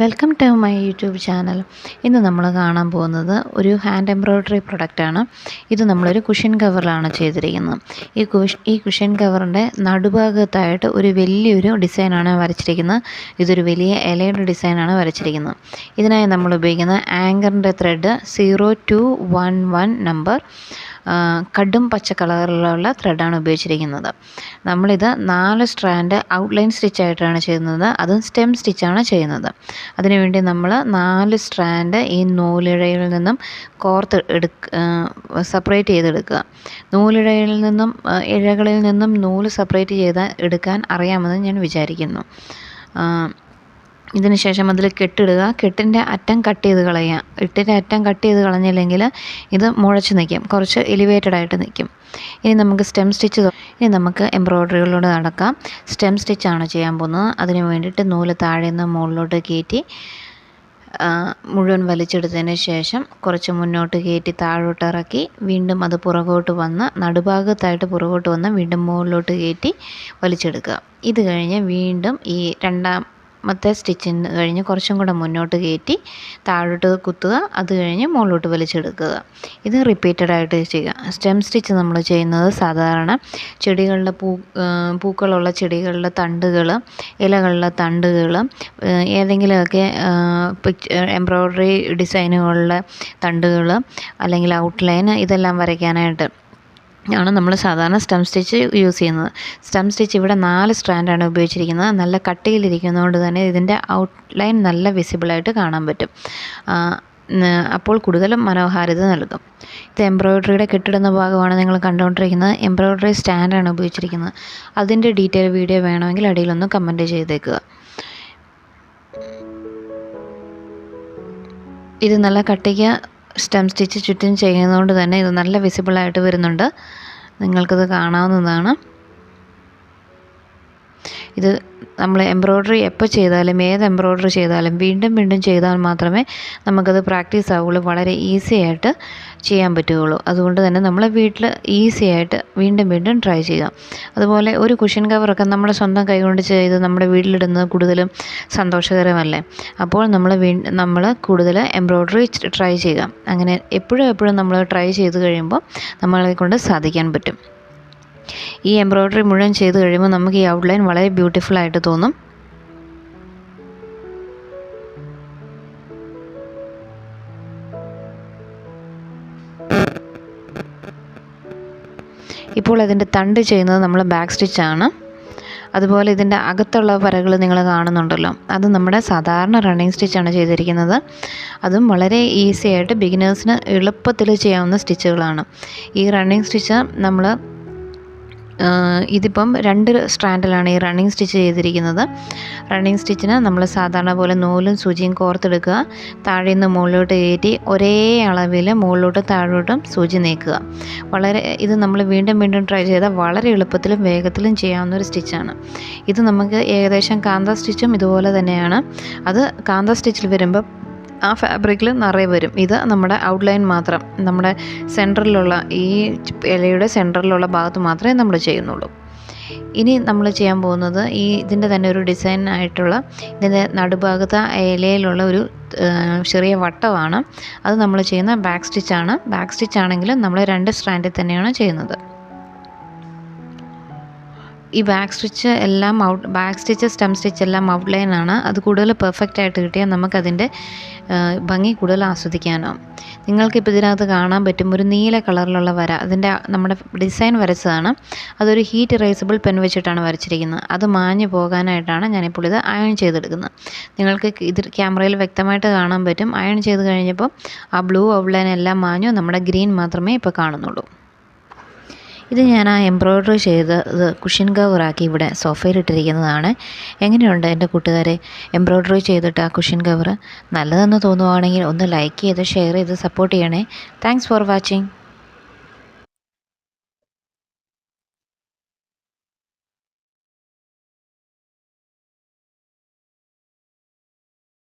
Welcome to my YouTube channel ഇന്ന് നമ്മൾ കാണാൻ പോകുന്നത് ഒരു ഹാൻഡ് എംബ്രോയ്ഡറി പ്രൊഡക്റ്റാണ് ഇത് നമ്മളൊരു കുഷ്യൻ കവറിലാണ് ചെയ്തിരിക്കുന്നത്. ഈ കുഷ് ഈ കുഷ്യൻ കവറിന്റെ നടുഭാഗത്തായിട്ട് ഒരു വലിയൊരു ഡിസൈനാണ് വരച്ചിരിക്കുന്നത്. ഇതൊരു വലിയ ഇലയുടെ ഡിസൈനാണ് വരച്ചിരിക്കുന്നത്. ഇതിനായി നമ്മൾ ഉപയോഗിക്കുന്ന ആങ്കറിന്റെ thread zero two one one number കടും പച്ച കളറിലുള്ള ത്രെഡാണ് ഉപയോഗിച്ചിരിക്കുന്നത്. നമ്മളിത് നാല് സ്ട്രാൻഡ് ഔട്ട്ലൈൻ സ്റ്റിച്ചായിട്ടാണ് ചെയ്യുന്നത്. അതും സ്റ്റെം സ്റ്റിച്ചാണ് ചെയ്യുന്നത്. അതിനുവേണ്ടി നമ്മൾ നാല് സ്ട്രാൻഡ് ഈ നൂലിഴയിൽ നിന്നും കോർത്ത് എടുക്ക സെപ്പറേറ്റ് ചെയ്തെടുക്കുക. നൂലിഴയിൽ നിന്നും ഇഴകളിൽ നിന്നും നൂൽ സെപ്പറേറ്റ് ചെയ്ത് എടുക്കാൻ അറിയാമെന്ന് ഞാൻ വിചാരിക്കുന്നു. ഇതിന് ശേഷം അതിൽ കെട്ടിടുക. കെട്ടിന്റെ അറ്റം കട്ട് ചെയ്ത് കളയുക. ഇട്ടിന്റെ അറ്റം കട്ട് ചെയ്ത് കളഞ്ഞില്ലെങ്കിൽ ഇത് മുഴച്ച് നിൽക്കും. കുറച്ച് എലിവേറ്റഡ് ആയിട്ട് നിൽക്കും. ഇനി നമുക്ക് സ്റ്റെം സ്റ്റിച്ച് ഇനി നമുക്ക് എംബ്രോയ്ഡറികളിലൂടെ നടക്കാം. സ്റ്റെം സ്റ്റിച്ചാണ് ചെയ്യാൻ പോകുന്നത്. അതിന് വേണ്ടിയിട്ട് നൂൽ താഴെ നിന്ന് മുകളിലോട്ട് കയറ്റി മുഴുവൻ വലിച്ചെടുത്തതിന് ശേഷം കുറച്ച് മുന്നോട്ട് കയറ്റി താഴോട്ട് ഇറക്കി വീണ്ടും അത് പുറകോട്ട് വന്ന് നടുഭാഗത്തായിട്ട് പുറകോട്ട് വന്ന് വീണ്ടും മുകളിലോട്ട് കയറ്റി വലിച്ചെടുക്കുക. ഇത് കഴിഞ്ഞ് വീണ്ടും ഈ രണ്ടാം മറ്റേ സ്റ്റിച്ചിന് കഴിഞ്ഞ് കുറച്ചും കൂടെ മുന്നോട്ട് കയറ്റി താഴോട്ട് കുത്തുക അത് കഴിഞ്ഞ് മുകളിലോട്ട് വലിച്ചെടുക്കുക. ഇത് റിപ്പീറ്റഡ് ആയിട്ട് ചെയ്യുക. സ്റ്റെം സ്റ്റിച്ച് നമ്മൾ ചെയ്യുന്നത് സാധാരണ ചെടികളുടെ പൂ പൂക്കളുള്ള ചെടികളുടെ തണ്ടുകൾ ഇലകളുടെ തണ്ടുകൾ ഏതെങ്കിലുമൊക്കെ എംബ്രോയ്ഡറി ഡിസൈനുകളുടെ തണ്ടുകൾ അല്ലെങ്കിൽ ഔട്ട്ലൈൻ ഇതെല്ലാം വരയ്ക്കാനായിട്ട് ആണ് നമ്മൾ സാധാരണ സ്റ്റം സ്റ്റിച്ച് യൂസ് ചെയ്യുന്നത്. സ്റ്റം സ്റ്റിച്ച് ഇവിടെ നാല് സ്ട്രാൻഡാണ് ഉപയോഗിച്ചിരിക്കുന്നത്. നല്ല കട്ടിയിലിരിക്കുന്നതുകൊണ്ട് തന്നെ ഇതിന്റെ ഔട്ട്ലൈൻ നല്ല വിസിബിളായിട്ട് കാണാൻ പറ്റും. അപ്പോൾ കൂടുതലും മനോഹാരിത നൽകും. ഇത് എംബ്രോയ്ഡറിയുടെ കെട്ടിടുന്ന ഭാഗമാണ് നിങ്ങൾ കണ്ടുകൊണ്ടിരിക്കുന്നത്. എംബ്രോയ്ഡറി സ്റ്റാൻഡാണ് ഉപയോഗിച്ചിരിക്കുന്നത്. അതിന്റെ ഡീറ്റെയിൽ വീഡിയോ വേണമെങ്കിൽ അടിയിലൊന്ന് കമന്റ് ചെയ്തേക്കുക. ഇത് നല്ല കട്ടിക്ക് സ്റ്റെം സ്റ്റിച്ച് ചുറ്റും ചെയ്യുന്നതുകൊണ്ട് തന്നെ ഇത് നല്ല വിസിബിളായിട്ട് വരുന്നുണ്ട്. നിങ്ങൾക്കിത് കാണാവുന്നതാണ്. ഇത് നമ്മൾ എംബ്രോയ്ഡറി എപ്പോൾ ചെയ്താലും ഏത് എംബ്രോയ്ഡറി ചെയ്താലും വീണ്ടും വീണ്ടും ചെയ്താൽ മാത്രമേ നമുക്കത് പ്രാക്ടീസ് ആവുകയുള്ളൂ. വളരെ ഈസി ആയിട്ട് ചെയ്യാൻ പറ്റുകയുള്ളൂ. അതുകൊണ്ട് തന്നെ നമ്മൾ വീട്ടിൽ ഈസി ആയിട്ട് വീണ്ടും വീണ്ടും ട്രൈ ചെയ്യാം അതുപോലെ ഒരു കുഷ്യൻ കവറൊക്കെ നമ്മുടെ സ്വന്തം കൈകൊണ്ട് ചെയ്ത് നമ്മുടെ വീട്ടിലിടുന്നത് കൂടുതലും സന്തോഷകരമല്ലേ? അപ്പോൾ നമ്മൾ വീ നമ്മൾ കൂടുതൽ എംബ്രോയ്ഡറി ട്രൈ ചെയ്യാം അങ്ങനെ എപ്പോഴും എപ്പോഴും നമ്മൾ ട്രൈ ചെയ്ത് കഴിയുമ്പോൾ നമ്മളെ കൊണ്ട് സാധിക്കാൻ പറ്റും. ഈ എംബ്രോയ്ഡറി മുഴുവൻ ചെയ്ത് കഴിയുമ്പോൾ നമുക്ക് ഈ ഔട്ട്ലൈൻ വളരെ ബ്യൂട്ടിഫുൾ ആയിട്ട് തോന്നും. ഇപ്പോൾ അതിന്റെ തണ്ട് ചെയ്യുന്നത് നമ്മൾ ബാക്ക് സ്റ്റിച്ചാണ് അതുപോലെ ഇതിന്റെ അകത്തുള്ള വരകൾ നിങ്ങൾ കാണുന്നുണ്ടല്ലോ. അത് നമ്മുടെ സാധാരണ റണ്ണിങ് സ്റ്റിച്ചാണ് ചെയ്തിരിക്കുന്നത്. അതും വളരെ ഈസി ആയിട്ട് ബിഗിനേഴ്സിന് എളുപ്പത്തിൽ ചെയ്യാവുന്ന സ്റ്റിച്ചുകളാണ് ഈ റണ്ണിങ് സ്റ്റിച്ച് നമ്മൾ ഇതിപ്പം രണ്ട് സ്ട്രാൻഡിലാണ് ഈ റണ്ണിങ് സ്റ്റിച്ച് ചെയ്തിരിക്കുന്നത്. റണ്ണിങ് സ്റ്റിച്ചിന് നമ്മൾ സാധാരണ പോലെ നൂലും സൂചിയും കോർത്തെടുക്കുക. താഴെ നിന്ന് മുകളിലോട്ട് കയറ്റി ഒരേ അളവിൽ മുകളിലോട്ടും താഴോട്ടും സൂചി നീക്കുക. വളരെ ഇത് നമ്മൾ വീണ്ടും വീണ്ടും ട്രൈ ചെയ്താൽ വളരെ എളുപ്പത്തിലും വേഗത്തിലും ചെയ്യാവുന്ന ഒരു സ്റ്റിച്ചാണ് ഇത് നമുക്ക് ഏകദേശം കാന്ത സ്റ്റിച്ചും ഇതുപോലെ തന്നെയാണ്. അത് കാന്ത സ്റ്റിച്ചിൽ വരുമ്പോൾ ആ ഫാബ്രിക്കിൽ നിറയെ വരും. ഇത് നമ്മുടെ ഔട്ട്ലൈൻ മാത്രം നമ്മുടെ സെന്ററിലുള്ള ഈ ഇലയുടെ സെന്ററിലുള്ള ഭാഗത്ത് മാത്രമേ നമ്മൾ ചെയ്യുന്നുള്ളൂ. ഇനി നമ്മൾ ചെയ്യാൻ പോകുന്നത് ഈ ഇതിന്റെ തന്നെ ഒരു ഡിസൈൻ ആയിട്ടുള്ള ഇതിന്റെ നടുഭാഗത്ത് ഇലയിലുള്ള ഒരു ചെറിയ വട്ടമാണ്. അത് നമ്മൾ ചെയ്യുന്ന ബാക്ക് സ്റ്റിച്ചാണ് ബാക്ക് സ്റ്റിച്ച് ആണെങ്കിലും നമ്മൾ രണ്ട് സ്റ്റാൻഡിൽ തന്നെയാണ് ചെയ്യുന്നത്. ഈ ബാക്ക് സ്റ്റിച്ച് എല്ലാം out back stitch stem stitch എല്ലാം ഔട്ട്ലൈൻ ആണ്. അത് കൂടുതൽ പെർഫെക്റ്റ് ആയിട്ട് കിട്ടിയാൽ നമുക്കതിന്റെ ഭംഗി കൂടുതൽ ആസ്വദിക്കാനാവും. നിങ്ങൾക്കിപ്പോൾ ഇതിനകത്ത് കാണാൻ പറ്റും ഒരു നീല കളറിലുള്ള വര. അതിന്റെ നമ്മുടെ ഡിസൈൻ വരച്ചതാണ്. അതൊരു ഹീറ്റ് ഇറേസബിൾ പെൻ വെച്ചിട്ടാണ് വരച്ചിരിക്കുന്നത്. അത് മാഞ്ഞു പോകാനായിട്ടാണ് ഞാനിപ്പോൾ ഇത് അയൺ ചെയ്തെടുക്കുന്നത്. നിങ്ങൾക്ക് ഇത് ക്യാമറയിൽ വ്യക്തമായിട്ട് കാണാൻ പറ്റും. അയൺ ചെയ്ത് കഴിഞ്ഞപ്പോൾ ആ ബ്ലൂ ഔട്ട്ലൈൻ എല്ലാം മാഞ്ഞു. നമ്മുടെ ഗ്രീൻ മാത്രമേ ഇപ്പോൾ കാണുന്നുള്ളൂ. ഇത് ഞാൻ ആ എംബ്രോയ്ഡറി ചെയ്തത് കുഷ്യൻ കവറാക്കി ഇവിടെ സോഫയിലിട്ടിരിക്കുന്നതാണ് എങ്ങനെയുണ്ട് എന്റെ കൂട്ടുകാരെ? എംബ്രോയ്ഡറി ചെയ്തിട്ട് ആ കുഷ്യൻ കവർ നല്ലതെന്ന് തോന്നുവാണെങ്കിൽ ഒന്ന് ലൈക്ക് ചെയ്ത് ഷെയർ ചെയ്ത് സപ്പോർട്ട് ചെയ്യണേ. Thanks for watching